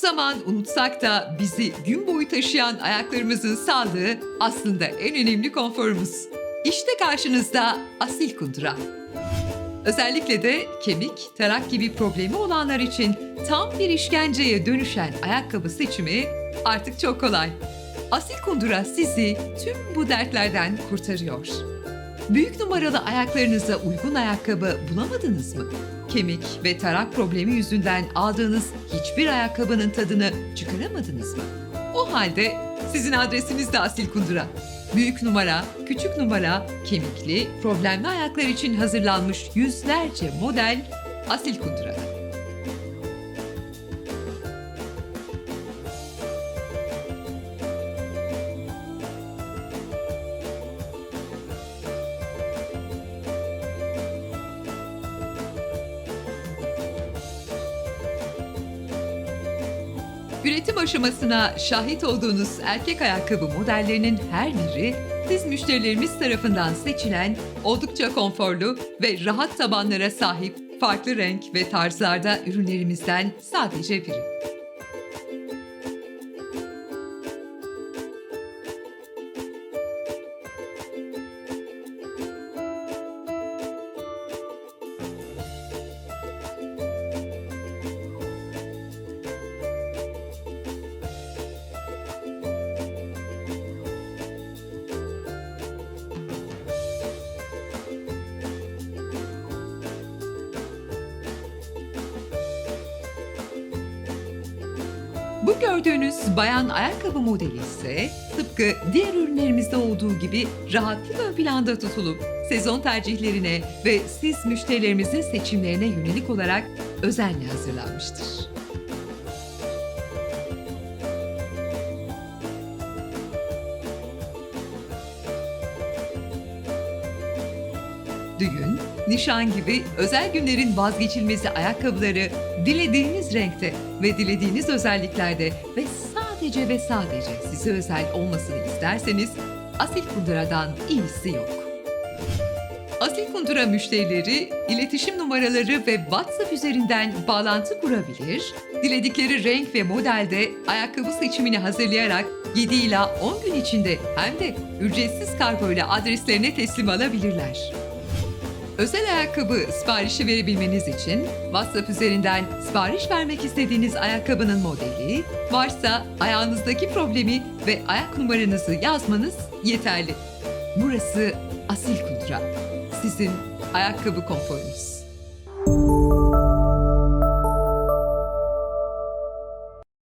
zaman unutsak da bizi gün boyu taşıyan ayaklarımızın sağlığı aslında en önemli konforumuz. İşte karşınızda asil kundura. Özellikle de kemik, tarak gibi problemi olanlar için tam bir işkenceye dönüşen ayakkabı seçimi artık çok kolay. Asil kundura sizi tüm bu dertlerden kurtarıyor. Büyük numaralı ayaklarınıza uygun ayakkabı bulamadınız mı? Kemik ve tarak problemi yüzünden aldığınız hiçbir ayakkabının tadını çıkaramadınız mı? O halde sizin adresiniz de Asil Kundura. Büyük numara, küçük numara, kemikli, problemli ayaklar için hazırlanmış yüzlerce model Asil Kundura'da. Üretim aşamasına şahit olduğunuz erkek ayakkabı modellerinin her biri siz müşterilerimiz tarafından seçilen oldukça konforlu ve rahat tabanlara sahip farklı renk ve tarzlarda ürünlerimizden sadece biri. Bu gördüğünüz bayan ayakkabı modeli ise tıpkı diğer ürünlerimizde olduğu gibi rahatlık ön planda tutulup sezon tercihlerine ve siz müşterilerimizin seçimlerine yönelik olarak özenle hazırlanmıştır. Düğün, nişan gibi özel günlerin vazgeçilmezi ayakkabıları dilediğiniz renkte ve dilediğiniz özelliklerde ve sadece ve sadece size özel olmasını isterseniz Asil Kundura'dan iyisi yok. Asil Kundura müşterileri iletişim numaraları ve WhatsApp üzerinden bağlantı kurabilir, diledikleri renk ve modelde ayakkabı seçimini hazırlayarak 7 ila 10 gün içinde hem de ücretsiz kargo ile adreslerine teslim alabilirler. Özel ayakkabı siparişi verebilmeniz için WhatsApp üzerinden sipariş vermek istediğiniz ayakkabının modeli, varsa ayağınızdaki problemi ve ayak numaranızı yazmanız yeterli. Burası Asil Kundura. Sizin ayakkabı konforunuz.